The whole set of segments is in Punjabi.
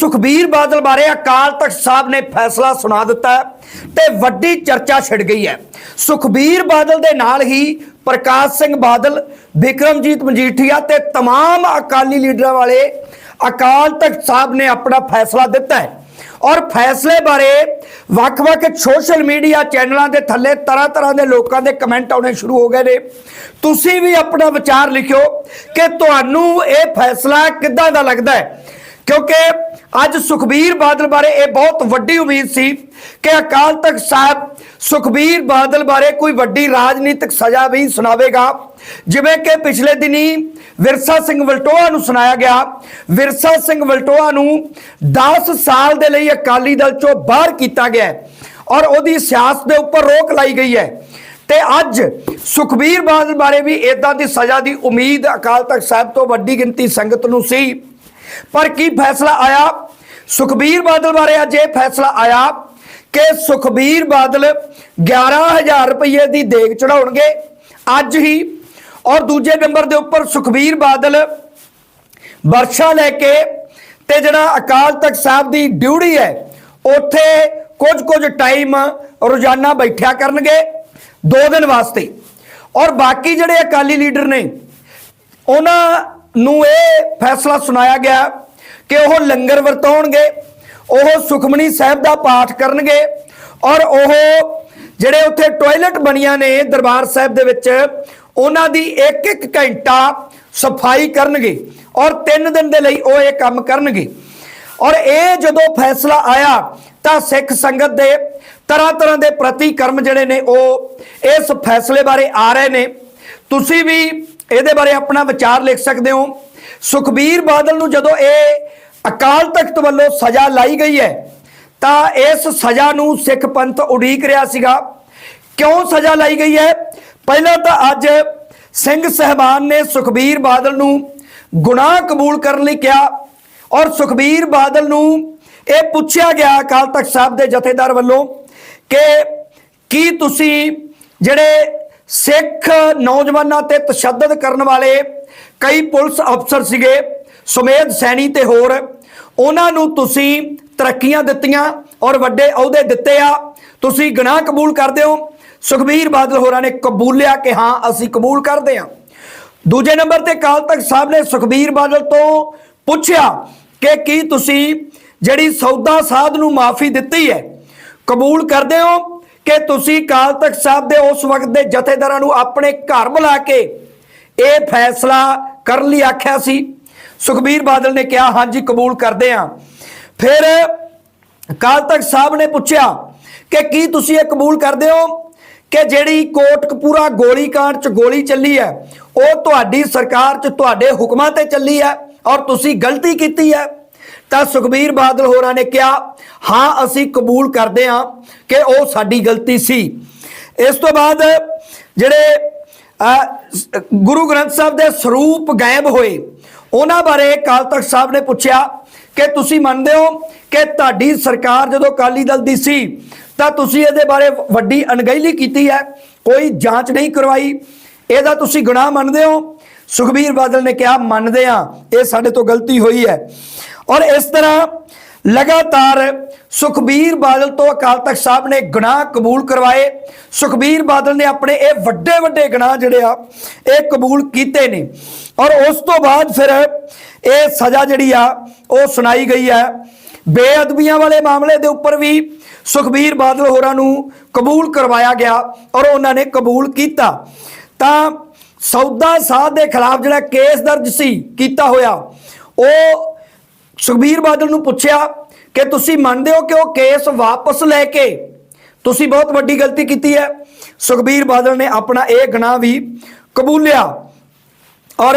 ਸੁਖਬੀਰ ਬਾਦਲ ਬਾਰੇ ਅਕਾਲ ਤਖਤ ਸਾਹਿਬ ਨੇ ਫੈਸਲਾ ਸੁਣਾ ਦਿੱਤਾ ਹੈ ਤੇ ਵੱਡੀ ਚਰਚਾ ਛਿੜ ਗਈ ਹੈ ਸੁਖਬੀਰ ਬਾਦਲ ਦੇ ਨਾਲ ਹੀ ਪ੍ਰਕਾਸ਼ ਸਿੰਘ ਬਾਦਲ ਵਿਕਰਮਜੀਤ ਮਜੀਠੀਆ ਤੇ तमाम ਅਕਾਲੀ ਲੀਡਰਾਂ ਵਾਲੇ ਅਕਾਲ ਤਖਤ ਸਾਹਿਬ ਨੇ ਆਪਣਾ ਫੈਸਲਾ ਦਿੱਤਾ ਹੈ ਔਰ ਫੈਸਲੇ ਬਾਰੇ ਵੱਖ-ਵੱਖ ਸੋਸ਼ਲ ਮੀਡੀਆ ਚੈਨਲਾਂ ਦੇ ਥੱਲੇ ਤਰ੍ਹਾਂ-ਤਰ੍ਹਾਂ ਦੇ ਲੋਕਾਂ ਦੇ ਕਮੈਂਟ ਆਉਣੇ ਸ਼ੁਰੂ ਹੋ ਗਏ ਨੇ ਤੁਸੀਂ ਵੀ ਆਪਣਾ ਵਿਚਾਰ ਲਿਖਿਓ ਕਿ ਤੁਹਾਨੂੰ ਇਹ ਫੈਸਲਾ ਕਿੱਦਾਂ ਦਾ ਲੱਗਦਾ ਹੈ ਕਿਉਂਕਿ ਅੱਜ ਸੁਖਬੀਰ ਬਾਦਲ ਬਾਰੇ ਇਹ ਬਹੁਤ ਵੱਡੀ ਉਮੀਦ ਸੀ ਕਿ ਅਕਾਲ ਤਖਤ ਸਾਹਿਬ ਸੁਖਬੀਰ ਬਾਦਲ ਬਾਰੇ ਕੋਈ ਵੱਡੀ ਰਾਜਨੀਤਿਕ ਸਜ਼ਾ ਵੀ ਸੁਣਾਵੇਗਾ। ਜਿਵੇਂ ਕਿ ਪਿਛਲੇ ਦਿਨੀ ਵਿਰਸਾ ਸਿੰਘ ਵਲਟੋਆ ਨੂੰ ਸੁਣਾਇਆ ਗਿਆ। ਵਿਰਸਾ ਸਿੰਘ ਵਲਟੋਆ ਨੂੰ 10 ਸਾਲ ਦੇ ਲਈ ਅਕਾਲੀ ਦਲ ਚੋਂ ਬਾਹਰ ਕੀਤਾ ਗਿਆ ਔਰ ਉਹਦੀ ਸਿਆਸਤ ਦੇ ਉੱਪਰ ਰੋਕ ਲਾਈ ਗਈ ਹੈ। ਤੇ ਅੱਜ ਸੁਖਬੀਰ ਬਾਦਲ ਬਾਰੇ ਵੀ ਇਦਾਂ ਦੀ ਸਜ਼ਾ ਦੀ ਉਮੀਦ ਅਕਾਲ ਤਖਤ ਸਾਹਿਬ ਤੋਂ ਵੱਡੀ ਗਿਣਤੀ ਸੰਗਤ ਨੂੰ ਸੀ। ਪਰ ਕੀ ਫੈਸਲਾ ਆਇਆ? ਸੁਖਬੀਰ ਬਾਦਲ ਬਾਰੇ ਅੱਜ ਇਹ ਫੈਸਲਾ ਆਇਆ ਕਿ ਸੁਖਬੀਰ ਬਾਦਲ 11000 ਰੁਪਏ ਦੀ ਦੇਗ ਚੜਾਉਣਗੇ ਅੱਜ ਹੀ। ਔਰ ਦੂਜੇ ਨੰਬਰ ਦੇ ਉੱਪਰ ਸੁਖਬੀਰ ਬਾਦਲ ਵਰਸ਼ਾ ਲੈ ਕੇ ਤੇ ਜਿਹੜਾ ਅਕਾਲ ਤਖਤ ਸਾਹਿਬ ਦੀ ਡਿਊਟੀ ਹੈ, ਉੱਥੇ ਕੁਝ ਕੁਝ ਟਾਈਮ ਰੋਜ਼ਾਨਾ ਬੈਠਿਆ ਕਰਨਗੇ 2 ਦਿਨ ਵਾਸਤੇ। ਔਰ ਬਾਕੀ ਜਿਹੜੇ ਅਕਾਲੀ ਲੀਡਰ ਨੇ, ਉਹਨਾਂ ਨੂੰ ਇਹ ਫੈਸਲਾ ਸੁਣਾਇਆ ਗਿਆ ਕਿ ਉਹ ਲੰਗਰ ਵਰਤਾਉਣਗੇ, ਉਹ ਸੁਖਮਨੀ ਸਾਹਿਬ ਦਾ ਪਾਠ ਕਰਨਗੇ ਔਰ ਉਹ ਜਿਹੜੇ ਉੱਥੇ ਟਾਇਲਟ ਬਣੀਆਂ ਨੇ ਦਰਬਾਰ ਸਾਹਿਬ ਦੇ ਵਿੱਚ, ਉਹਨਾਂ ਦੀ ਇੱਕ ਇੱਕ ਘੰਟਾ ਸਫ਼ਾਈ ਕਰਨਗੇ ਔਰ 3 ਦਿਨ ਦੇ ਲਈ ਉਹ ਇਹ ਕੰਮ ਕਰਨਗੇ। ਔਰ ਇਹ ਜਦੋਂ ਫੈਸਲਾ ਆਇਆ ਤਾਂ ਸਿੱਖ ਸੰਗਤ ਦੇ ਤਰ੍ਹਾਂ ਤਰ੍ਹਾਂ ਦੇ ਪ੍ਰਤੀਕਰਮ ਜਿਹੜੇ ਨੇ ਉਹ ਇਸ ਫੈਸਲੇ ਬਾਰੇ ਆ ਰਹੇ ਨੇ। ਤੁਸੀਂ ਵੀ ਇਹਦੇ ਬਾਰੇ ਆਪਣਾ ਵਿਚਾਰ ਲਿਖ ਸਕਦੇ ਹੋ। ਸੁਖਬੀਰ ਬਾਦਲ ਨੂੰ ਜਦੋਂ ਇਹ ਅਕਾਲ ਤਖਤ ਵੱਲੋਂ ਸਜ਼ਾ ਲਾਈ ਗਈ ਹੈ, ਤਾਂ ਇਸ ਸਜ਼ਾ ਨੂੰ ਸਿੱਖ ਪੰਥ ਉਡੀਕ ਰਿਹਾ ਸੀਗਾ। ਕਿਉਂ ਸਜ਼ਾ ਲਾਈ ਗਈ ਹੈ? ਪਹਿਲਾਂ ਤਾਂ ਅੱਜ ਸਿੰਘ ਸਹਿਬਾਨ ਨੇ ਸੁਖਬੀਰ ਬਾਦਲ ਨੂੰ ਗੁਨਾਹ ਕਬੂਲ ਕਰਨ ਲਈ ਕਿਹਾ ਔਰ ਸੁਖਬੀਰ ਬਾਦਲ ਨੂੰ ਇਹ ਪੁੱਛਿਆ ਗਿਆ ਅਕਾਲ ਤਖਤ ਸਾਹਿਬ ਦੇ ਜਥੇਦਾਰ ਵੱਲੋਂ ਕਿ ਕੀ ਤੁਸੀਂ ਜਿਹੜੇ ਸਿੱਖ ਨੌਜਵਾਨਾਂ ਤੇ ਤਸ਼ੱਦਦ ਕਰਨ ਵਾਲੇ ਕਈ ਪੁਲਿਸ ਅਫਸਰ ਸੀਗੇ, ਸੁਮੇਧ ਸੈਣੀ ਤੇ ਹੋਰ। ਉਹਨਾਂ ਨੂੰ ਤੁਸੀਂ ਤਰੱਕੀਆਂ ਦਿੱਤੀਆਂ ਔਰ ਵੱਡੇ ਅਹੁਦੇ ਦਿੱਤੇ ਆ। ਤੁਸੀਂ ਗੁਨਾਹ ਕਬੂਲ ਕਰਦੇ ਹੋ। ਸੁਖਬੀਰ ਬਾਦਲ ਹੋਰਾਂ ਨੇ ਕਬੂਲਿਆ ਕਿ ਹਾਂ, ਅਸੀਂ ਕਬੂਲ ਕਰਦੇ ਹਾਂ। ਦੂਜੇ ਨੰਬਰ ਤੇ ਕਾਲ ਤਖਤ ਸਾਹਿਬ ਨੇ ਸੁਖਬੀਰ ਬਾਦਲ ਤੋਂ ਪੁੱਛਿਆ ਕਿ ਕੀ ਤੁਸੀਂ ਜਿਹੜੀ ਸੌਦਾ ਸਾਧ ਨੂੰ ਮਾਫੀ ਦਿੱਤੀ ਹੈ, ਕਬੂਲ ਕਰਦੇ ਹੋ? ਕਿ ਤੁਸੀਂ ਕਾਲ ਤਖਤ ਸਾਹਿਬ ਦੇ ਉਸ ਵਕਤ ਦੇ ਜਥੇਦਾਰਾਂ ਨੂੰ ਆਪਣੇ ਘਰ ਬੁਲਾ ਕੇ ਇਹ ਫੈਸਲਾ ਕਰਨ ਲਈ ਆਖਿਆ ਸੀ। ਸੁਖਬੀਰ ਬਾਦਲ ਨੇ ਕਿਹਾ, ਹਾਂਜੀ, ਕਬੂਲ ਕਰਦੇ ਹਾਂ। ਫਿਰ ਕਾਲ ਤਖਤ ਸਾਹਿਬ ਨੇ ਪੁੱਛਿਆ ਕਿ ਕੀ ਤੁਸੀਂ ਇਹ ਕਬੂਲ ਕਰਦੇ ਹੋ ਕਿ ਜਿਹੜੀ ਕੋਟਕਪੂਰਾ ਗੋਲੀਕਾਂਡ ਚ ਗੋਲੀ ਚੱਲੀ ਹੈ, ਉਹ ਤੁਹਾਡੀ ਸਰਕਾਰ ਚ ਤੁਹਾਡੇ ਹੁਕਮਾਂ ਤੇ ਚੱਲੀ ਹੈ ਔਰ ਤੁਸੀਂ ਗਲਤੀ ਕੀਤੀ ਹੈ? ਤਾਂ ਸੁਖਬੀਰ ਬਾਦਲ ਹੋਰਾਂ ਨੇ ਕਿਹਾ, ਹਾਂ, ਅਸੀਂ ਕਬੂਲ ਕਰਦੇ ਹਾਂ ਕਿ ਉਹ ਸਾਡੀ ਗਲਤੀ ਸੀ। ਇਸ ਤੋਂ ਬਾਅਦ ਜਿਹੜੇ ਗੁਰੂ ਗ੍ਰੰਥ ਸਾਹਿਬ ਦੇ ਸਰੂਪ ਗਾਇਬ ਹੋਏ, ਉਹਨਾਂ ਬਾਰੇ ਅਕਾਲ ਤਖਤ ਸਾਹਿਬ ਨੇ ਪੁੱਛਿਆ ਕਿ ਤੁਸੀਂ ਮੰਨਦੇ ਹੋ ਕਿ ਤੁਹਾਡੀ ਸਰਕਾਰ ਜਦੋਂ ਅਕਾਲੀ ਦਲ ਦੀ ਸੀ, ਤਾਂ ਤੁਸੀਂ ਇਹਦੇ ਬਾਰੇ ਵੱਡੀ ਅਣਗਹਿਲੀ ਕੀਤੀ ਹੈ, ਕੋਈ ਜਾਂਚ ਨਹੀਂ ਕਰਵਾਈ। ਇਹਦਾ ਤੁਸੀਂ ਗੁਨਾਹ ਮੰਨਦੇ ਹੋ? ਸੁਖਬੀਰ ਬਾਦਲ ਨੇ ਕਿਹਾ, ਮੰਨਦੇ ਆ ਇਹ ਸਾਡੇ ਤੋਂ ਗਲਤੀ ਹੋਈ ਹੈ। ਔਰ ਇਸ ਤਰ੍ਹਾਂ ਲਗਾਤਾਰ ਸੁਖਬੀਰ ਬਾਦਲ ਤੋਂ ਅਕਾਲ ਤਖਤ ਸਾਹਿਬ ਨੇ ਗੁਨਾਹ ਕਬੂਲ ਕਰਵਾਏ। ਸੁਖਬੀਰ ਬਾਦਲ ਨੇ ਆਪਣੇ ਇਹ ਵੱਡੇ ਵੱਡੇ ਗੁਨਾਹ ਜਿਹੜੇ ਆ, ਇਹ ਕਬੂਲ ਕੀਤੇ ਨੇ। ਔਰ ਉਸ ਤੋਂ ਬਾਅਦ ਫਿਰ ਇਹ ਸਜ਼ਾ ਜਿਹੜੀ ਆ, ਉਹ ਸੁਣਾਈ ਗਈ ਹੈ। ਬੇਅਦਬੀਆਂ ਵਾਲੇ ਮਾਮਲੇ ਦੇ ਉੱਪਰ ਵੀ ਸੁਖਬੀਰ ਬਾਦਲ ਹੋਰਾਂ ਨੂੰ ਕਬੂਲ ਕਰਵਾਇਆ ਗਿਆ ਔਰ ਉਹਨਾਂ ਨੇ ਕਬੂਲ ਕੀਤਾ। ਤਾਂ ਸੌਦਾ ਸਾਧ ਦੇ ਖਿਲਾਫ ਜਿਹੜਾ ਕੇਸ ਦਰਜ ਸੀ, ਕੀਤਾ ਹੋਇਆ, ਉਹ ਸੁਖਬੀਰ ਬਾਦਲ ਨੂੰ ਪੁੱਛਿਆ ਕਿ ਤੁਸੀਂ ਮੰਨਦੇ ਹੋ ਕਿ ਉਹ ਕੇਸ ਵਾਪਸ ਲੈ ਕੇ ਤੁਸੀਂ ਬਹੁਤ ਵੱਡੀ ਗਲਤੀ ਕੀਤੀ ਹੈ? ਸੁਖਬੀਰ ਬਾਦਲ ਨੇ ਆਪਣਾ ਇਹ ਗੁਨਾਹ ਵੀ ਕਬੂਲਿਆ। ਔਰ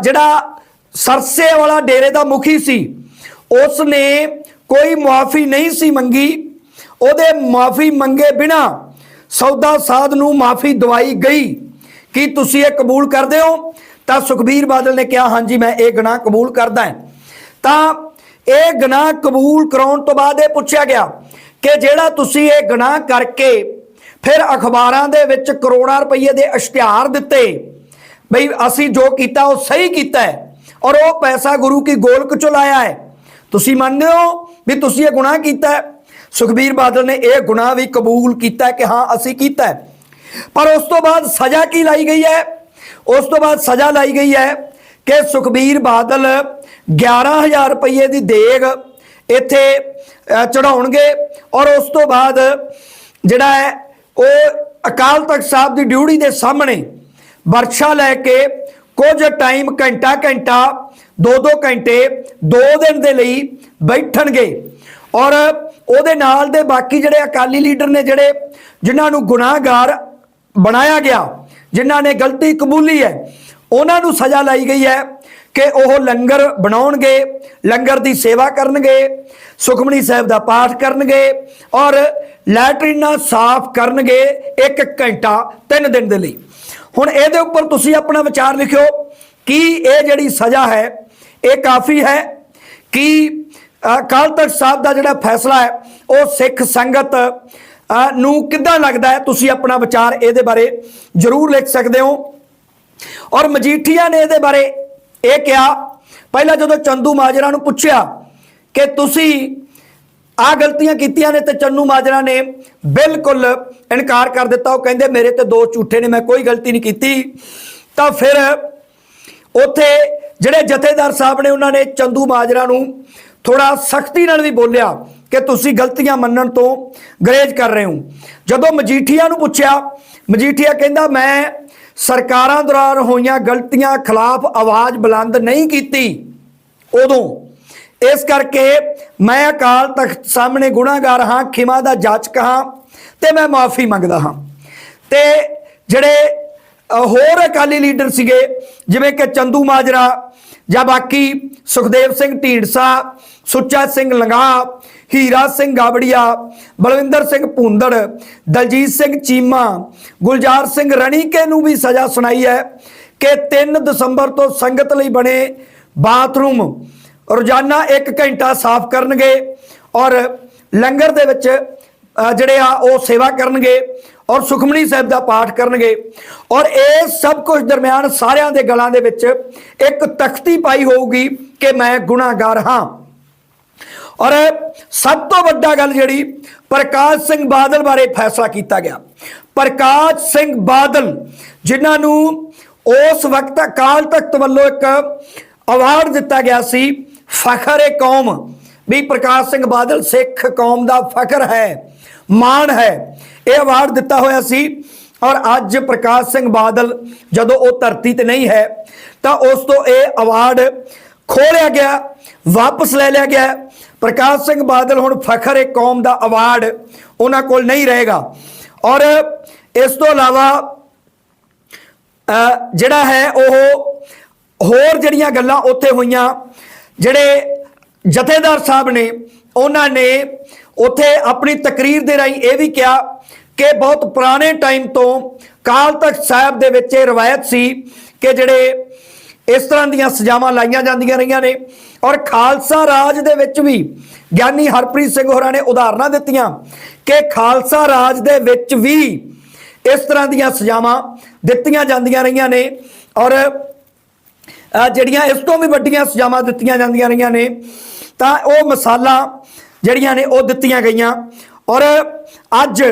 ਜਿਹੜਾ ਸਰਸੇ ਵਾਲਾ ਡੇਰੇ ਦਾ ਮੁਖੀ ਸੀ ਉਸ ਨੇ ਕੋਈ ਮੁਆਫੀ ਨਹੀਂ ਸੀ ਮੰਗੀ। ਉਹਦੇ ਮੁਆਫੀ ਮੰਗੇ ਬਿਨਾ ਸੌਦਾ ਸਾਧ ਨੂੰ ਮਾਫੀ ਦਵਾਈ ਗਈ। ਕੀ ਤੁਸੀਂ ਇਹ ਕਬੂਲ ਕਰਦੇ ਹੋ? ਤਾਂ ਸੁਖਬੀਰ ਬਾਦਲ ਨੇ ਕਿਹਾ, ਹਾਂਜੀ, ਮੈਂ ਇਹ ਗੁਨਾਹ ਕਬੂਲ ਕਰਦਾ ਹਾਂ। ਤਾਂ ਇਹ ਗੁਨਾਹ ਕਬੂਲ ਕਰਾਉਣ ਤੋਂ ਬਾਅਦ ਇਹ ਪੁੱਛਿਆ ਗਿਆ ਕਿ ਜਿਹੜਾ ਤੁਸੀਂ ਇਹ ਗੁਨਾਹ ਕਰਕੇ ਫਿਰ ਅਖਬਾਰਾਂ ਦੇ ਵਿੱਚ ਕਰੋੜਾਂ ਰੁਪਏ ਦੇ ਇਸ਼ਤਿਹਾਰ ਦਿੱਤੇ, ਬਈ ਅਸੀਂ ਜੋ ਕੀਤਾ ਉਹ ਸਹੀ ਕੀਤਾ ਹੈ ਔਰ ਉਹ ਪੈਸਾ ਗੁਰੂ ਕੀ ਗੋਲਕ ਚੋਂ ਲਾਇਆ ਹੈ। ਤੁਸੀਂ ਮੰਨਦੇ ਹੋ ਵੀ ਤੁਸੀਂ ਇਹ ਗੁਨਾਹ ਕੀਤਾ ਹੈ? ਸੁਖਬੀਰ ਬਾਦਲ ਨੇ ਇਹ ਗੁਨਾਹ ਵੀ ਕਬੂਲ ਕੀਤਾ ਕਿ ਹਾਂ, ਅਸੀਂ ਕੀਤਾ ਪਰ ਉਸ ਤੋਂ ਬਾਅਦ ਸਜ਼ਾ ਕੀ ਲਾਈ ਗਈ ਹੈ? ਉਸ ਤੋਂ ਬਾਅਦ ਸਜ਼ਾ ਲਾਈ ਗਈ ਹੈ ਕਿ ਸੁਖਬੀਰ ਬਾਦਲ 11000 ਰੁਪਏ ਦੀ ਦੇਗ ਇੱਥੇ ਚੜਾਉਣਗੇ ਔਰ ਉਸ ਤੋਂ ਬਾਅਦ ਜਿਹੜਾ ਹੈ, ਉਹ ਅਕਾਲ ਤਖਤ ਸਾਹਿਬ ਦੀ ਡਿਊਟੀ ਦੇ ਸਾਹਮਣੇ ਵਰਸ਼ਾ ਲੈ ਕੇ ਕੁਝ ਟਾਈਮ ਘੰਟਾ ਘੰਟਾ ਦੋ ਦੋ ਘੰਟੇ, ਦੋ ਦਿਨ ਦੇ ਲਈ ਬੈਠਣਗੇ। ਔਰ ਉਹਦੇ ਨਾਲ ਦੇ ਬਾਕੀ ਜਿਹੜੇ ਅਕਾਲੀ ਲੀਡਰ ਨੇ ਜਿਹੜੇ, ਜਿਨ੍ਹਾਂ ਨੂੰ ਗੁਨਾਹਗਾਰ ਬਣਾਇਆ ਗਿਆ, ਜਿਨ੍ਹਾਂ ਨੇ ਗਲਤੀ ਕਬੂਲੀ ਹੈ, ਉਹਨਾਂ ਨੂੰ ਸਜ਼ਾ ਲਾਈ ਗਈ ਹੈ। ਕਿ ਉਹ ਲੰਗਰ ਬਣਾਉਣਗੇ, ਲੰਗਰ ਦੀ ਸੇਵਾ ਕਰਨਗੇ, ਸੁਖਮਨੀ ਸਾਹਿਬ ਦਾ ਪਾਠ ਕਰਨਗੇ ਔਰ ਲੈਟਰੀਨਾਂ ਸਾਫ਼ ਕਰਨਗੇ 1 ਘੰਟਾ 3 ਦਿਨ ਦੇ ਲਈ। ਹੁਣ ਇਹਦੇ ਉੱਪਰ ਤੁਸੀਂ ਆਪਣਾ ਵਿਚਾਰ ਲਿਖਿਓ ਕਿ ਇਹ ਜਿਹੜੀ ਸਜ਼ਾ ਹੈ, ਇਹ ਕਾਫੀ ਹੈ ਕਿ ਅਕਾਲ ਤਖਤ ਸਾਹਿਬ ਦਾ ਜਿਹੜਾ ਫੈਸਲਾ ਹੈ, ਉਹ ਸਿੱਖ ਸੰਗਤ ਨੂੰ ਕਿੱਦਾਂ ਲੱਗਦਾ ਹੈ? ਤੁਸੀਂ ਆਪਣਾ ਵਿਚਾਰ ਇਹਦੇ ਬਾਰੇ ਜ਼ਰੂਰ ਲਿਖ ਸਕਦੇ ਹੋ। ਔਰ ਮਜੀਠੀਆ ਨੇ ਇਹਦੇ ਬਾਰੇ ਇਹ ਕਿਹਾ, ਪਹਿਲਾਂ ਜਦੋਂ ਚੰਦੂ ਮਾਜਰਾ ਨੂੰ ਪੁੱਛਿਆ ਕਿ ਤੁਸੀਂ ਆ ਗਲਤੀਆਂ ਕੀਤੀਆਂ ਨੇ ਤੇ ਚੰਨੂ ਮਾਜਰਾ ਨੇ ਬਿਲਕੁਲ ਇਨਕਾਰ ਕਰ ਦਿੱਤਾ, ਉਹ ਕਹਿੰਦੇ ਮੇਰੇ ਤੇ ਦੋ ਝੂਠੇ ਨੇ, ਮੈਂ ਕੋਈ ਗਲਤੀ ਨਹੀਂ ਕੀਤੀ। ਤਾਂ ਫਿਰ ਉੱਥੇ ਜਿਹੜੇ ਜਥੇਦਾਰ ਸਾਹਿਬ ਨੇ ਉਹਨਾਂ ਨੇ ਚੰਦੂ ਮਾਜਰਾ ਨੂੰ ਥੋੜਾ ਸਖਤੀ ਨਾਲ ਵੀ ਬੋਲਿਆ ਕਿ ਤੁਸੀਂ ਗਲਤੀਆਂ ਮੰਨਣ ਤੋਂ ਗਰੇਜ ਕਰ ਰਹੇ ਹੋ। ਜਦੋਂ ਮਜੀਠੀਆ ਨੂੰ ਪੁੱਛਿਆ, ਮਜੀਠੀਆ ਕਹਿੰਦਾ, ਮੈਂ ਸਰਕਾਰਾਂ ਦੌਰਾਨ ਹੋਈਆਂ ਗਲਤੀਆਂ ਖਿਲਾਫ ਆਵਾਜ਼ ਬੁਲੰਦ ਨਹੀਂ ਕੀਤੀ ਉਦੋਂ। ਇਸ ਕਰਕੇ ਮੈਂ ਅਕਾਲ ਤਖਤ ਸਾਹਮਣੇ ਗੁਨਾਹਗਾਰ ਹਾਂ, ਖਿਮਾ ਦਾ ਜਾਚਕ ਹਾਂ ਤੇ ਮੈਂ ਮਾਫੀ ਮੰਗਦਾ ਹਾਂ। ਤੇ ਜਿਹੜੇ ਹੋਰ ਅਕਾਲੀ ਲੀਡਰ ਸੀਗੇ, ਜਿਵੇਂ ਕਿ ਚੰਦੂ ਮਾਜਰਾ ਜਾਂ ਬਾਕੀ ਸੁਖਦੇਵ ਸਿੰਘ ਢੀਂਡਸਾ, ਸੁੱਚਾ ਸਿੰਘ ਲੰਗਾ ਹੀਰਾ ਸਿੰਘ ਗਾਬੜੀਆ ਬਲਵਿੰਦਰ ਸਿੰਘ ਭੁੰਦੜ, ਦਲਜੀਤ ਸਿੰਘ ਚੀਮਾ, ਗੁਲਜ਼ਾਰ ਸਿੰਘ ਰਣੀਕੇ ਨੂੰ ਵੀ ਸਜ਼ਾ ਸੁਣਾਈ ਹੈ ਕਿ 3 ਦਸੰਬਰ ਤੋਂ ਸੰਗਤ ਲਈ ਬਣੇ ਬਾਥਰੂਮ ਰੋਜ਼ਾਨਾ 1 ਘੰਟਾ ਸਾਫ਼ ਕਰਨਗੇ ਔਰ ਲੰਗਰ ਦੇ ਵਿੱਚ ਜਿਹੜੇ ਆ ਉਹ ਸੇਵਾ ਕਰਨਗੇ ਔਰ ਸੁਖਮਨੀ ਸਾਹਿਬ ਦਾ ਪਾਠ ਕਰਨਗੇ ਔਰ ਇਹ ਸਭ ਕੁਝ ਦਰਮਿਆਨ ਸਾਰਿਆਂ ਦੇ ਗਲਾਂ ਦੇ ਵਿੱਚ ਇੱਕ ਤਖਤੀ ਪਾਈ ਹੋਊਗੀ ਕਿ ਮੈਂ ਗੁਨਾਹਗਾਰ ਹਾਂ। ਔਰ ਸਭ ਤੋਂ ਵੱਡਾ ਗੱਲ ਜਿਹੜੀ, ਪ੍ਰਕਾਸ਼ ਸਿੰਘ ਬਾਦਲ ਬਾਰੇ ਫੈਸਲਾ ਕੀਤਾ ਗਿਆ। ਪ੍ਰਕਾਸ਼ ਸਿੰਘ ਬਾਦਲ ਜਿਨ੍ਹਾਂ ਨੂੰ ਉਸ ਵਕਤ ਅਕਾਲ ਤਖਤ ਵੱਲੋਂ ਇੱਕ ਅਵਾਰਡ ਦਿੱਤਾ ਗਿਆ ਸੀ, ਫਖਰ ਏ ਕੌਮ। ਵੀ ਪ੍ਰਕਾਸ਼ ਸਿੰਘ ਬਾਦਲ ਸਿੱਖ ਕੌਮ ਦਾ ਫਖਰ ਹੈ, ਮਾਣ ਹੈ, ਇਹ ਅਵਾਰਡ ਦਿੱਤਾ ਹੋਇਆ ਸੀ। ਔਰ ਅੱਜ ਪ੍ਰਕਾਸ਼ ਸਿੰਘ ਬਾਦਲ ਜਦੋਂ ਉਹ ਧਰਤੀ ਤੇ ਨਹੀਂ ਹੈ, ਤਾਂ ਉਸ ਤੋਂ ਇਹ ਅਵਾਰਡ ਖੋਲਿਆ ਗਿਆ, ਵਾਪਸ ਲੈ ਲਿਆ ਗਿਆ। ਪ੍ਰਕਾਸ਼ ਸਿੰਘ ਬਾਦਲ ਹੁਣ ਫਖਰ ਏ ਕੌਮ ਦਾ ਅਵਾਰਡ ਉਹਨਾਂ ਕੋਲ ਨਹੀਂ ਰਹੇਗਾ। ਔਰ ਇਸ ਤੋਂ ਇਲਾਵਾ ਜਿਹੜਾ ਹੈ ਉਹ ਹੋਰ ਜਿਹੜੀਆਂ ਗੱਲਾਂ ਉੱਥੇ ਹੋਈਆਂ, ਜਿਹੜੇ ਜਥੇਦਾਰ ਸਾਹਿਬ ਨੇ, ਉਹਨਾਂ ਨੇ ਉੱਥੇ ਆਪਣੀ ਤਕਰੀਰ ਦੇ ਰਾਹੀਂ ਇਹ ਵੀ ਕਿਹਾ ਕਿ ਬਹੁਤ ਪੁਰਾਣੇ ਟਾਈਮ ਤੋਂ ਕਾਲ ਤਖਤ ਸਾਹਿਬ ਦੇ ਵਿੱਚ ਇਹ ਰਵਾਇਤ ਸੀ ਕਿ ਜਿਹੜੇ ਇਸ ਤਰ੍ਹਾਂ ਦੀਆਂ ਸਜ਼ਾਵਾਂ ਲਾਈਆਂ ਜਾਂਦੀਆਂ ਰਹੀਆਂ ਨੇ। ਔਰ ਖਾਲਸਾ ਰਾਜ ਦੇ ਵਿੱਚ ਵੀ ਗਿਆਨੀ ਹਰਪ੍ਰੀਤ ਸਿੰਘ ਹੋਰਾਂ ਨੇ ਉਦਾਹਰਨਾਂ ਦਿੱਤੀਆਂ ਕਿ ਖਾਲਸਾ ਰਾਜ ਦੇ ਵਿੱਚ ਵੀ ਇਸ ਤਰ੍ਹਾਂ ਦੀਆਂ ਸਜ਼ਾਵਾਂ ਦਿੱਤੀਆਂ ਜਾਂਦੀਆਂ ਰਹੀਆਂ ਨੇ ਔਰ ਜਿਹੜੀਆਂ ਇਸ ਤੋਂ ਵੀ ਵੱਡੀਆਂ ਸਜ਼ਾਵਾਂ ਦਿੱਤੀਆਂ ਜਾਂਦੀਆਂ ਰਹੀਆਂ ਨੇ, ਤਾਂ ਉਹ ਮਿਸਾਲਾਂ ਜਿਹੜੀਆਂ ਨੇ ਉਹ ਦਿੱਤੀਆਂ ਗਈਆਂ। ਔਰ ਅੱਜ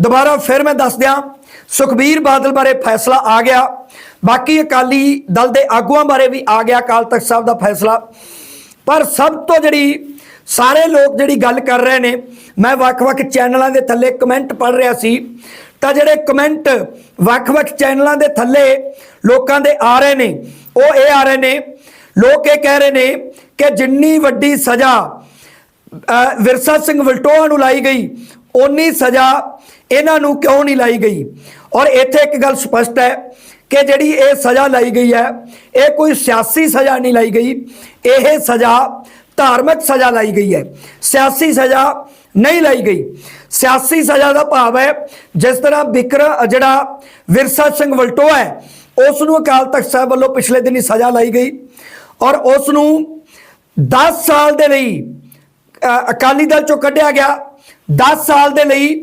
ਦੁਬਾਰਾ ਫਿਰ ਮੈਂ ਦੱਸ ਦਿਆਂ, ਸੁਖਬੀਰ ਬਾਦਲ ਬਾਰੇ ਫੈਸਲਾ ਆ ਗਿਆ। ਬਾਕੀ ਅਕਾਲੀ ਦਲ ਦੇ ਆਗੂਆਂ ਬਾਰੇ ਵੀ ਆ ਗਿਆ ਅਕਾਲ ਤਖਤ ਸਾਹਿਬ ਦਾ ਫੈਸਲਾ। ਪਰ ਸਭ ਤੋਂ ਜਿਹੜੀ ਸਾਰੇ ਲੋਕ ਜਿਹੜੀ ਗੱਲ ਕਰ ਰਹੇ ਨੇ, ਮੈਂ ਵੱਖ-ਵੱਖ ਚੈਨਲਾਂ ਦੇ ਥੱਲੇ ਕਮੈਂਟ ਪੜ੍ਹ ਰਿਹਾ ਸੀ, ਤਾਂ ਜਿਹੜੇ ਕਮੈਂਟ ਵੱਖ-ਵੱਖ ਚੈਨਲਾਂ ਦੇ ਥੱਲੇ ਲੋਕਾਂ ਦੇ ਆ ਰਹੇ ਨੇ, ਉਹ ਇਹ ਆ ਰਹੇ ਨੇ, ਲੋਕ ਇਹ ਕਹਿ ਰਹੇ ਨੇ ਕਿ ਜਿੰਨੀ ਵੱਡੀ ਸਜ਼ਾ ਵਿਰਸਾ ਸਿੰਘ ਵਲਟੋਆ ਨੂੰ ਲਾਈ ਗਈ, ਓਨੀ ਸਜ਼ਾ ਇਹਨਾਂ ਨੂੰ ਕਿਉਂ ਨਹੀਂ ਲਾਈ ਗਈ? ਔਰ ਇੱਥੇ ਇੱਕ ਗੱਲ ਸਪਸ਼ਟ ਹੈ ਕਿ ਜਿਹੜੀ ਇਹ ਸਜ਼ਾ ਲਾਈ ਗਈ ਹੈ, ਇਹ ਕੋਈ ਸਿਆਸੀ ਸਜ਼ਾ ਨਹੀਂ ਲਾਈ ਗਈ। ਇਹ ਸਜ਼ਾ ਧਾਰਮਿਕ ਸਜ਼ਾ ਲਾਈ ਗਈ ਹੈ। ਸਿਆਸੀ ਸਜ਼ਾ ਨਹੀਂ ਲਾਈ ਗਈ। ਸਿਆਸੀ ਸਜ਼ਾ ਦਾ ਭਾਵ ਹੈ, ਜਿਸ ਤਰ੍ਹਾਂ ਬਿਕਰ ਜਿਹੜਾ ਵਿਰਸਾ ਸਿੰਘ ਵਲਟੋਆ ਹੈ ਉਸ ਨੂੰ ਅਕਾਲ ਤਖਤ ਸਾਹਿਬ ਵੱਲੋਂ ਪਿਛਲੇ ਦਿਨੀ ਸਜ਼ਾ ਲਾਈ ਗਈ ਔਰ ਉਸ ਨੂੰ 10 ਸਾਲ ਦੇ ਲਈ ਅਕਾਲੀ ਦਲ ਚੋਂ ਕੱਢਿਆ ਗਿਆ। 10 ਸਾਲ ਦੇ ਲਈ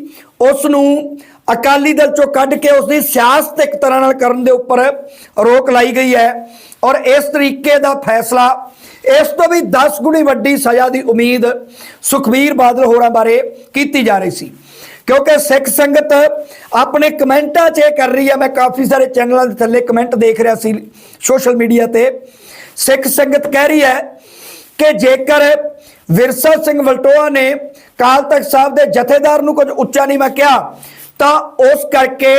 ਉਸ ਨੂੰ ਅਕਾਲੀ ਦਲ ਚੋਂ ਕੱਢ ਕੇ ਉਸ ਦੀ ਸਿਆਸਤ ਇੱਕ ਤਰ੍ਹਾਂ ਨਾਲ ਕਰਨ ਦੇ ਉੱਪਰ ਰੋਕ ਲਾਈ ਗਈ ਹੈ ਔਰ ਇਸ ਤਰੀਕੇ ਦਾ ਫੈਸਲਾ, ਇਸ ਤੋਂ ਵੀ 10 ਗੁਣੀ ਵੱਡੀ ਸਜ਼ਾ ਦੀ ਉਮੀਦ ਸੁਖਬੀਰ ਬਾਦਲ ਹੋਰਾਂ ਬਾਰੇ ਕੀਤੀ ਜਾ ਰਹੀ ਸੀ। ਕਿਉਂਕਿ ਸਿੱਖ ਸੰਗਤ ਆਪਣੇ ਕਮੈਂਟਾਂ 'ਚ ਇਹ ਕਰ ਰਹੀ ਹੈ, ਮੈਂ ਕਾਫੀ ਸਾਰੇ ਚੈਨਲਾਂ ਦੇ ਥੱਲੇ ਕਮੈਂਟ ਦੇਖ ਰਿਹਾ ਸੀ ਸੋਸ਼ਲ ਮੀਡੀਆ ਤੇ। ਸਿੱਖ ਸੰਗਤ ਕਹਿ ਰਹੀ ਹੈ ਕਿ ਜੇਕਰ ਵਿਰਸਾ ਸਿੰਘ ਵਲਟੋਆ ਨੇ ਕਾਲ ਤਖਤ ਸਾਹਿਬ ਦੇ ਜਥੇਦਾਰ ਨੂੰ ਕੁਝ ਉੱਚਾ ਨਹੀਂ ਮੈਂ ਕਿਹਾ ਤਾਂ ਉਸ ਕਰਕੇ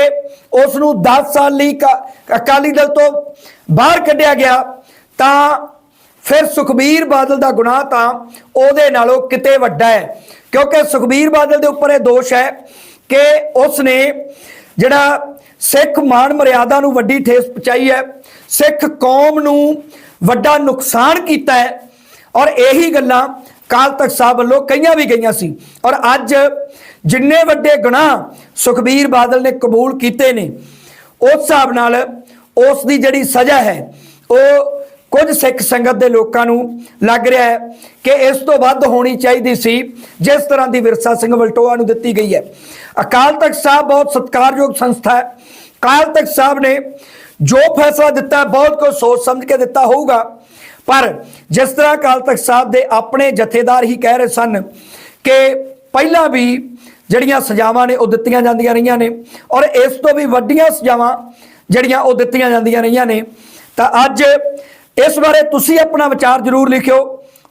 ਉਸ ਨੂੰ 10 ਸਾਲ ਲਈ ਅਕਾਲੀ ਦਲ ਤੋਂ ਬਾਹਰ ਕੱਢਿਆ ਗਿਆ, ਤਾਂ ਫਿਰ ਸੁਖਬੀਰ ਬਾਦਲ ਦਾ ਗੁਨਾਹ ਤਾਂ ਉਹਦੇ ਨਾਲੋਂ ਕਿਤੇ ਵੱਡਾ ਹੈ। ਕਿਉਂਕਿ ਸੁਖਬੀਰ ਬਾਦਲ ਦੇ ਉੱਪਰ ਇਹ ਦੋਸ਼ ਹੈ ਕਿ ਉਸ ਨੇ ਜਿਹੜਾ ਸਿੱਖ ਮਾਨ ਮਰਿਆਦਾ ਨੂੰ ਵੱਡੀ ਠੇਸ ਪਹੁੰਚਾਈ ਹੈ, ਸਿੱਖ ਕੌਮ ਨੂੰ ਵੱਡਾ ਨੁਕਸਾਨ ਕੀਤਾ ਹੈ ਔਰ ਇਹੀ ਗੱਲਾਂ ਕਾਲ ਤਖਤ ਸਾਹਿਬ ਵੱਲੋਂ ਕਈਆਂ ਵੀ ਗਈਆਂ ਸੀ। ਔਰ ਅੱਜ ਜਿੰਨੇ ਵੱਡੇ ਗੁਨਾਹ ਸੁਖਬੀਰ ਬਾਦਲ ਨੇ ਕਬੂਲ ਕੀਤੇ ਨੇ, ਉਸ ਹਿਸਾਬ ਨਾਲ ਉਸ ਦੀ ਜਿਹੜੀ ਸਜ਼ਾ ਹੈ, ਉਹ ਕੁਝ ਸਿੱਖ ਸੰਗਤ ਦੇ ਲੋਕਾਂ ਨੂੰ ਲੱਗ ਰਿਹਾ ਹੈ ਕਿ ਇਸ ਤੋਂ ਵੱਧ ਹੋਣੀ ਚਾਹੀਦੀ ਸੀ, ਜਿਸ ਤਰ੍ਹਾਂ ਦੀ ਵਿਰਸਾ ਸਿੰਘ ਵਲਟੋਆ ਨੂੰ ਦਿੱਤੀ ਗਈ ਹੈ। ਅਕਾਲ ਤਖਤ ਸਾਹਿਬ ਬਹੁਤ ਸਤਿਕਾਰਯੋਗ ਸੰਸਥਾ ਹੈ। ਅਕਾਲ ਤਖਤ ਸਾਹਿਬ ਨੇ ਜੋ ਫੈਸਲਾ ਦਿੱਤਾ, ਬਹੁਤ ਕੁਝ ਸੋਚ ਸਮਝ ਕੇ ਦਿੱਤਾ ਹੋਊਗਾ। ਪਰ ਜਿਸ ਤਰ੍ਹਾਂ ਅਕਾਲ ਤਖਤ ਸਾਹਿਬ ਦੇ ਆਪਣੇ ਜਥੇਦਾਰ ਹੀ ਕਹਿ ਰਹੇ ਸਨ ਕਿ ਪਹਿਲਾਂ ਵੀ ਜਿਹੜੀਆਂ ਸਜ਼ਾਵਾਂ ਨੇ ਉਹ ਦਿੱਤੀਆਂ ਜਾਂਦੀਆਂ ਰਹੀਆਂ ਨੇ। ਔਰ ਇਸ ਤੋਂ ਵੀ ਵੱਡੀਆਂ ਸਜ਼ਾਵਾਂ ਜਿਹੜੀਆਂ ਉਹ ਦਿੱਤੀਆਂ ਜਾਂਦੀਆਂ ਰਹੀਆਂ ਨੇ। ਤਾਂ ਅੱਜ ਇਸ ਬਾਰੇ ਤੁਸੀਂ ਆਪਣਾ ਵਿਚਾਰ ਜ਼ਰੂਰ ਲਿਖਿਓ।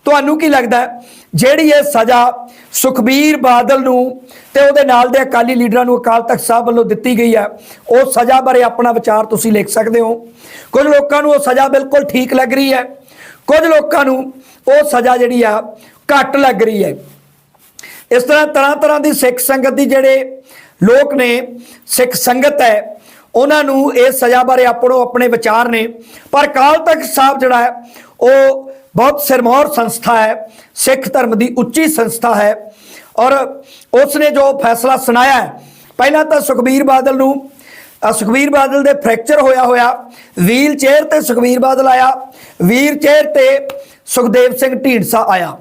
ਤੁਹਾਨੂੰ ਕੀ ਲੱਗਦਾ ਜਿਹੜੀ ਇਹ ਸਜ਼ਾ ਸੁਖਬੀਰ ਬਾਦਲ ਨੂੰ ਤੇ ਉਹਦੇ ਨਾਲ ਦੇ ਅਕਾਲੀ ਲੀਡਰਾਂ ਨੂੰ ਅਕਾਲ ਤਖਤ ਸਾਹਿਬ ਵੱਲੋਂ ਦਿੱਤੀ ਗਈ ਹੈ, ਉਹ ਸਜ਼ਾ ਬਾਰੇ ਆਪਣਾ ਵਿਚਾਰ ਤੁਸੀਂ ਲਿਖ ਸਕਦੇ ਹੋ। ਕੁਝ ਲੋਕਾਂ ਨੂੰ ਉਹ ਸਜ਼ਾ ਬਿਲਕੁਲ ਠੀਕ ਲੱਗ ਰਹੀ ਹੈ। ਕੁਝ ਲੋਕਾਂ ਨੂੰ ਉਹ ਸਜ਼ਾ ਜਿਹੜੀ ਆ ਘੱਟ ਲੱਗ ਰਹੀ ਹੈ। ਇਸ ਤਰ੍ਹਾਂ ਤਰ੍ਹਾਂ ਤਰ੍ਹਾਂ ਦੀ ਸਿੱਖ ਸੰਗਤ ਦੀ ਜਿਹੜੇ ਲੋਕ ਨੇ, ਸਿੱਖ ਸੰਗਤ ਹੈ, ਉਹਨਾਂ ਨੂੰ ਇਹ ਸਜ਼ਾ ਬਾਰੇ ਆਪਣੋ ਆਪਣੇ ਵਿਚਾਰ ਨੇ। ਪਰ ਕਾਲ ਤਖਤ ਸਾਹਿਬ ਜਿਹੜਾ ਹੈ, ਉਹ ਬਹੁਤ ਸਿਰਮੌਰ ਸੰਸਥਾ ਹੈ, ਸਿੱਖ ਧਰਮ ਦੀ ਉੱਚੀ ਸੰਸਥਾ ਹੈ ਔਰ ਉਸ ਨੇ ਜੋ ਫੈਸਲਾ ਸੁਣਾਇਆ ਪਹਿਲਾਂ ਤਾਂ ਸੁਖਬੀਰ ਬਾਦਲ ਨੂੰ ਸੁਖਬੀਰ ਬਾਦਲ ਦੇ ਫ੍ਰੈਕਚਰ ਹੋਇਆ ਹੋਇਆ, ਵੀਲ ਚੇਅਰ ਤੇ ਸੁਖਬੀਰ ਬਾਦਲ ਆਇਆ ਵੀਰ ਚੇਅਰ ਤੇ ਸੁਖਦੇਵ ਸਿੰਘ ਢੀਂਡਸਾ ਆਇਆ।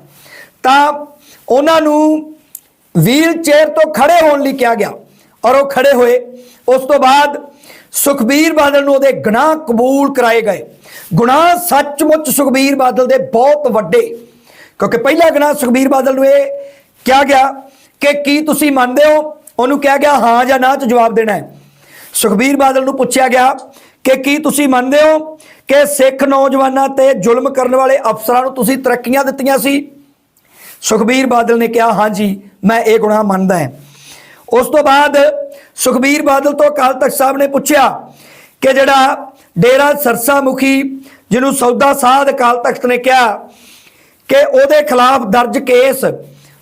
ਤਾਂ ਉਹਨਾਂ ਨੂੰ ਵੀਲ ਚੇਅਰ ਤੋਂ ਖੜੇ ਹੋਣ ਲਈ ਕਿਹਾ ਗਿਆ ਔਰ ਉਹ ਖੜੇ ਹੋਏ। ਉਸ ਤੋਂ ਬਾਅਦ ਸੁਖਬੀਰ ਬਾਦਲ ਨੂੰ ਉਹਦੇ ਗੁਨਾਹ ਕਬੂਲ ਕਰਾਏ ਗਏ। ਗੁਨਾਹ ਸੱਚਮੁੱਚ ਸੁਖਬੀਰ ਬਾਦਲ ਦੇ ਬਹੁਤ ਵੱਡੇ। ਕਿਉਂਕਿ ਪਹਿਲਾ ਗੁਨਾਹ ਸੁਖਬੀਰ ਬਾਦਲ ਨੂੰ ਇਹ ਕਿਹਾ ਗਿਆ ਕਿ ਕੀ ਤੁਸੀਂ ਮੰਨਦੇ ਹੋ? ਉਹਨੂੰ ਕਿਹਾ ਗਿਆ, ਹਾਂ ਜਾਂ ਨਾ ਚ ਜਵਾਬ ਦੇਣਾ ਹੈ। ਸੁਖਬੀਰ ਬਾਦਲ ਨੂੰ ਪੁੱਛਿਆ ਗਿਆ ਕਿ ਕੀ ਤੁਸੀਂ ਮੰਨਦੇ ਹੋ ਕਿ ਸਿੱਖ ਨੌਜਵਾਨਾਂ ਤੇ ਜ਼ੁਲਮ ਕਰਨ ਵਾਲੇ ਅਫਸਰਾਂ ਨੂੰ ਤੁਸੀਂ ਤਰੱਕੀਆਂ ਦਿੱਤੀਆਂ ਸੀ? ਸੁਖਬੀਰ ਬਾਦਲ ਨੇ ਕਿਹਾ ਹਾਂਜੀ ਮੈਂ ਇਹ ਗੁਨਾਹ ਮੰਨਦਾ ਹਾਂ। ਉਸ ਤੋਂ ਬਾਅਦ ਸੁਖਬੀਰ ਬਾਦਲ ਤੋਂ ਅਕਾਲ ਤਖਤ ਸਾਹਿਬ ਨੇ ਪੁੱਛਿਆ ਕਿ ਜਿਹੜਾ ਡੇਰਾ ਸਰਸਾ ਮੁਖੀ, ਜਿਹਨੂੰ ਸੌਦਾ ਸਾਧ ਅਕਾਲ ਤਖਤ ਨੇ ਕਿਹਾ ਕਿ ਉਹਦੇ ਖਿਲਾਫ ਦਰਜ ਕੇਸ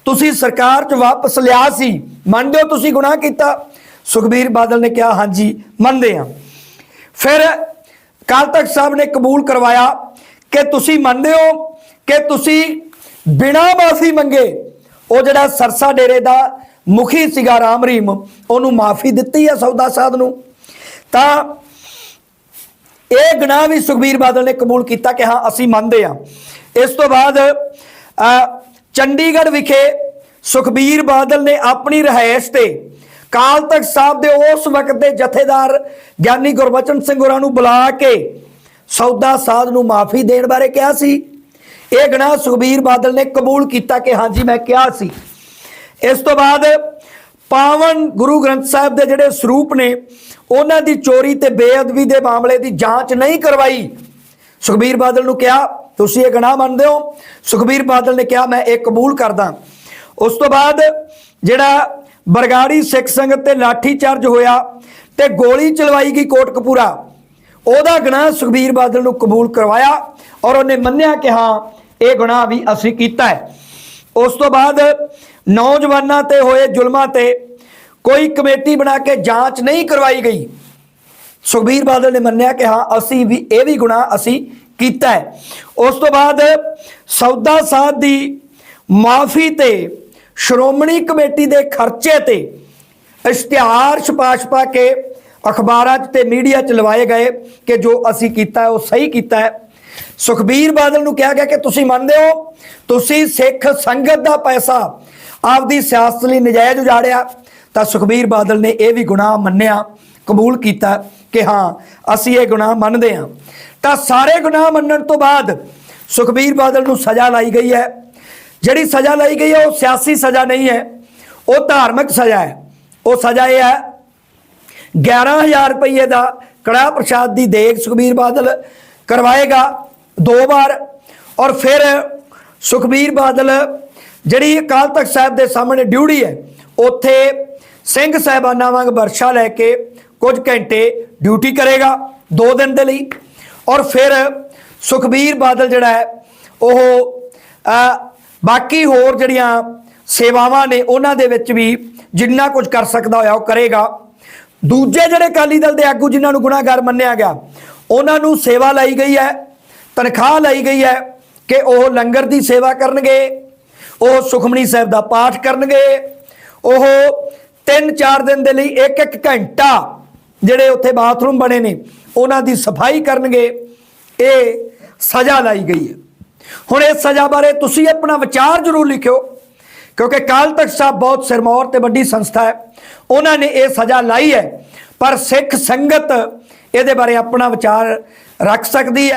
ਤੁਸੀਂ ਸਰਕਾਰ 'ਚ ਵਾਪਸ ਲਿਆ ਸੀ, ਮੰਨਦੇ ਹੋ ਤੁਸੀਂ ਗੁਨਾਹ ਕੀਤਾ? ਸੁਖਬੀਰ ਬਾਦਲ ਨੇ ਕਿਹਾ ਹਾਂਜੀ ਮੰਨਦੇ ਹਾਂ। ਫਿਰ ਅਕਾਲ ਤਖਤ ਸਾਹਿਬ ਨੇ ਕਬੂਲ ਕਰਵਾਇਆ ਕਿ ਤੁਸੀਂ ਮੰਨਦੇ ਹੋ ਕਿ ਤੁਸੀਂ ਬਿਨਾ ਮਾਫੀ ਮੰਗੇ, ਉਹ ਜਿਹੜਾ ਸਰਸਾ ਡੇਰੇ ਦਾ ਮੁਖੀ ਸੀਗਾ ਰਾਮ ਰੀਮ ਉਹਨੂੰ ਮਾਫੀ ਦਿੱਤੀ ਆ ਸੌਦਾ ਸਾਧ ਨੂੰ। ਤਾਂ ਇਹ ਗੁਨਾਹ ਵੀ ਸੁਖਬੀਰ ਬਾਦਲ ਨੇ ਕਬੂਲ ਕੀਤਾ ਕਿ ਹਾਂ, ਅਸੀਂ ਮੰਨਦੇ ਆ ਇਸ ਤੋਂ ਬਾਅਦ ਚੰਡੀਗੜ੍ਹ ਵਿਖੇ ਸੁਖਬੀਰ ਬਾਦਲ ਨੇ ਆਪਣੀ ਰਹਿائش ਤੇ ਕਾਲ ਤਖਤ ਸਾਹਿਬ ਦੇ ਉਸ ਵਕਤ ਦੇ ਜਥੇਦਾਰ ਗਿਆਨੀ ਗੁਰਬਚਨ ਸਿੰਘ ਹੋਰਾਂ ਨੂੰ ਬੁਲਾ ਕੇ ਸੌਦਾ ਸਾਧ ਨੂੰ ਮਾਫੀ ਦੇਣ ਬਾਰੇ ਕਿਹਾ ਸੀ। ਇਹ ਗੁਨਾਹ ਸੁਖਬੀਰ ਬਾਦਲ ਨੇ ਕਬੂਲ ਕੀਤਾ ਕਿ ਹਾਂਜੀ, ਮੈਂ ਕਿਹਾ ਸੀ। ਇਸ ਤੋਂ ਬਾਅਦ ਪਾਵਨ ਗੁਰੂ ਗ੍ਰੰਥ ਸਾਹਿਬ ਦੇ ਜਿਹੜੇ ਸਰੂਪ ਨੇ, ਉਹਨਾਂ ਦੀ ਚੋਰੀ ਤੇ ਬੇਅਦਬੀ ਦੇ ਮਾਮਲੇ ਦੀ ਜਾਂਚ ਨਹੀਂ ਕਰਵਾਈ। ਸੁਖਬੀਰ ਬਾਦਲ ਨੂੰ ਕਿਹਾ, ਤੁਸੀਂ ਇਹ ਗੁਨਾਹ ਮੰਨਦੇ ਹੋ? ਸੁਖਬੀਰ ਬਾਦਲ ਨੇ ਕਿਹਾ, ਮੈਂ ਇਹ ਕਬੂਲ ਕਰਦਾ। ਉਸ ਤੋਂ ਬਾਅਦ ਜਿਹੜਾ ਬਰਗਾੜੀ ਸਿੱਖ ਸੰਗਤ ਤੇ ਲਾਠੀ ਚਾਰਜ ਹੋਇਆ ਤੇ ਗੋਲੀ ਚਲਵਾਈ ਗਈ ਕੋਟਕਪੂਰਾ, ਉਹਦਾ ਗੁਨਾਹ ਸੁਖਬੀਰ ਬਾਦਲ ਨੂੰ ਕਬੂਲ ਕਰਵਾਇਆ ਔਰ ਉਹਨੇ ਮੰਨਿਆ ਕਿ ਹਾਂ ਇਹ ਗੁਨਾਹ ਵੀ ਅਸੀਂ ਕੀਤਾ ਹੈ। ਉਸ ਤੋਂ ਬਾਅਦ ਨੌਜਵਾਨਾਂ ਤੇ ਹੋਏ ਜ਼ੁਲਮਾਂ ਤੇ ਕੋਈ ਕਮੇਟੀ ਬਣਾ ਕੇ ਜਾਂਚ ਨਹੀਂ ਕਰਵਾਈ ਗਈ। ਸੁਖਬੀਰ ਬਾਦਲ ਨੇ ਮੰਨਿਆ ਕਿ ਹਾਂ, ਅਸੀਂ ਵੀ, ਇਹ ਵੀ ਗੁਨਾਹ ਅਸੀਂ ਕੀਤਾ ਹੈ। ਉਸ ਤੋਂ ਬਾਅਦ ਸੌਦਾ ਸਾਧ ਦੀ ਮਾਫੀ ਤੇ ਸ਼੍ਰੋਮਣੀ ਕਮੇਟੀ ਦੇ ਖਰਚੇ ਤੇ ਇਸ਼ਤਿਹਾਰ ਛਪਾ ਪਾ ਕੇ ਅਖਬਾਰਾਂ 'ਚ ਤੇ ਮੀਡੀਆ 'ਚ ਲਵਾਏ ਗਏ ਕਿ ਜੋ ਅਸੀਂ ਕੀਤਾ ਉਹ ਸਹੀ ਕੀਤਾ ਹੈ। ਸੁਖਬੀਰ ਬਾਦਲ ਨੂੰ ਕਿਹਾ ਗਿਆ ਕਿ ਤੁਸੀਂ ਮੰਨਦੇ ਹੋ, ਤੁਸੀਂ ਸਿੱਖ ਸੰਗਤ ਦਾ ਪੈਸਾ ਆਪਦੀ ਸਿਆਸਤ ਲਈ ਨਜਾਇਜ਼ ਉਜਾੜਿਆ, ਤਾਂ ਸੁਖਬੀਰ ਬਾਦਲ ਨੇ ਇਹ ਵੀ ਗੁਨਾਹ ਮੰਨਿਆ, ਕਬੂਲ ਕੀਤਾ ਕਿ ਹਾਂ, ਅਸੀਂ ਇਹ ਗੁਨਾਹ ਮੰਨਦੇ ਹਾਂ। ਤਾਂ ਸਾਰੇ ਗੁਨਾਹ ਮੰਨਣ ਤੋਂ ਬਾਅਦ ਸੁਖਬੀਰ ਬਾਦਲ ਨੂੰ ਸਜ਼ਾ ਲਾਈ ਗਈ ਹੈ। ਜਿਹੜੀ ਸਜ਼ਾ ਲਾਈ ਗਈ ਹੈ, ਉਹ ਸਿਆਸੀ ਸਜ਼ਾ ਨਹੀਂ ਹੈ, ਉਹ ਧਾਰਮਿਕ ਸਜ਼ਾ ਹੈ। ਉਹ ਸਜ਼ਾ ਇਹ ਹੈ 11000 ਰੁਪਏ ਦਾ ਕੜਾ ਪ੍ਰਸ਼ਾਦ ਦੀ ਦੇਗ ਸੁਖਬੀਰ ਬਾਦਲ ਕਰਵਾਏਗਾ ਦੋ ਵਾਰ। ਔਰ ਫਿਰ ਸੁਖਬੀਰ ਬਾਦਲ, ਜਿਹੜੀ ਅਕਾਲ ਤਖਤ ਸਾਹਿਬ ਦੇ ਸਾਹਮਣੇ ਡਿਊਟੀ ਹੈ, ਉੱਥੇ ਸਿੰਘ ਸਾਹਿਬਾਨਾਂ ਵਾਂਗ ਵਰਸ਼ਾ ਲੈ ਕੇ ਕੁਝ ਘੰਟੇ ਡਿਊਟੀ ਕਰੇਗਾ ਦੋ ਦਿਨ ਦੇ ਲਈ। ਔਰ ਫਿਰ ਸੁਖਬੀਰ ਬਾਦਲ ਜਿਹੜਾ ਹੈ, ਉਹ ਬਾਕੀ ਹੋਰ ਜਿਹੜੀਆਂ ਸੇਵਾਵਾਂ ਨੇ, ਉਹਨਾਂ ਦੇ ਵਿੱਚ ਵੀ ਜਿੰਨਾ ਕੁਝ ਕਰ ਸਕਦਾ ਹੋਇਆ ਉਹ ਕਰੇਗਾ। ਦੂਜੇ ਜਿਹੜੇ ਅਕਾਲੀ ਦਲ ਦੇ ਆਗੂ ਜਿਨ੍ਹਾਂ ਨੂੰ ਗੁਨਾਹਗਾਰ ਮੰਨਿਆ ਗਿਆ ਉਹਨਾਂ ਨੂੰ ਸੇਵਾ ਲਈ ਗਈ ਹੈ, ਤਨਖਾਹ ਲਈ ਗਈ ਹੈ ਕਿ ਉਹ ਲੰਗਰ ਦੀ ਸੇਵਾ ਕਰਨਗੇ, ਉਹ ਸੁਖਮਨੀ ਸਾਹਿਬ ਦਾ ਪਾਠ ਕਰਨਗੇ, ਉਹ 3-4 ਦਿਨ ਦੇ ਲਈ ਇੱਕ ਇੱਕ ਘੰਟਾ ਜਿਹੜੇ ਉੱਥੇ ਬਾਥਰੂਮ ਬਣੇ ਨੇ, ਉਹਨਾਂ ਦੀ ਸਫ਼ਾਈ ਕਰਨਗੇ, ਇਹ ਸਜ਼ਾ ਲਾਈ ਗਈ ਹੈ। ਹੁਣ ਇਸ ਸਜ਼ਾ ਬਾਰੇ ਤੁਸੀਂ ਆਪਣਾ ਵਿਚਾਰ ਜ਼ਰੂਰ ਲਿਖਿਓ, ਕਿਉਂਕਿ ਕਾਲ ਤਖਤ ਸਾਹਿਬ ਬਹੁਤ ਸਿਰਮੌਰ ਤੇ ਵੱਡੀ ਸੰਸਥਾ ਹੈ, ਉਹਨਾਂ ਨੇ ਇਹ ਸਜ਼ਾ ਲਾਈ ਹੈ, ਪਰ ਸਿੱਖ ਸੰਗਤ ਇਹਦੇ ਬਾਰੇ ਆਪਣਾ ਵਿਚਾਰ ਰੱਖ ਸਕਦੀ ਹੈ।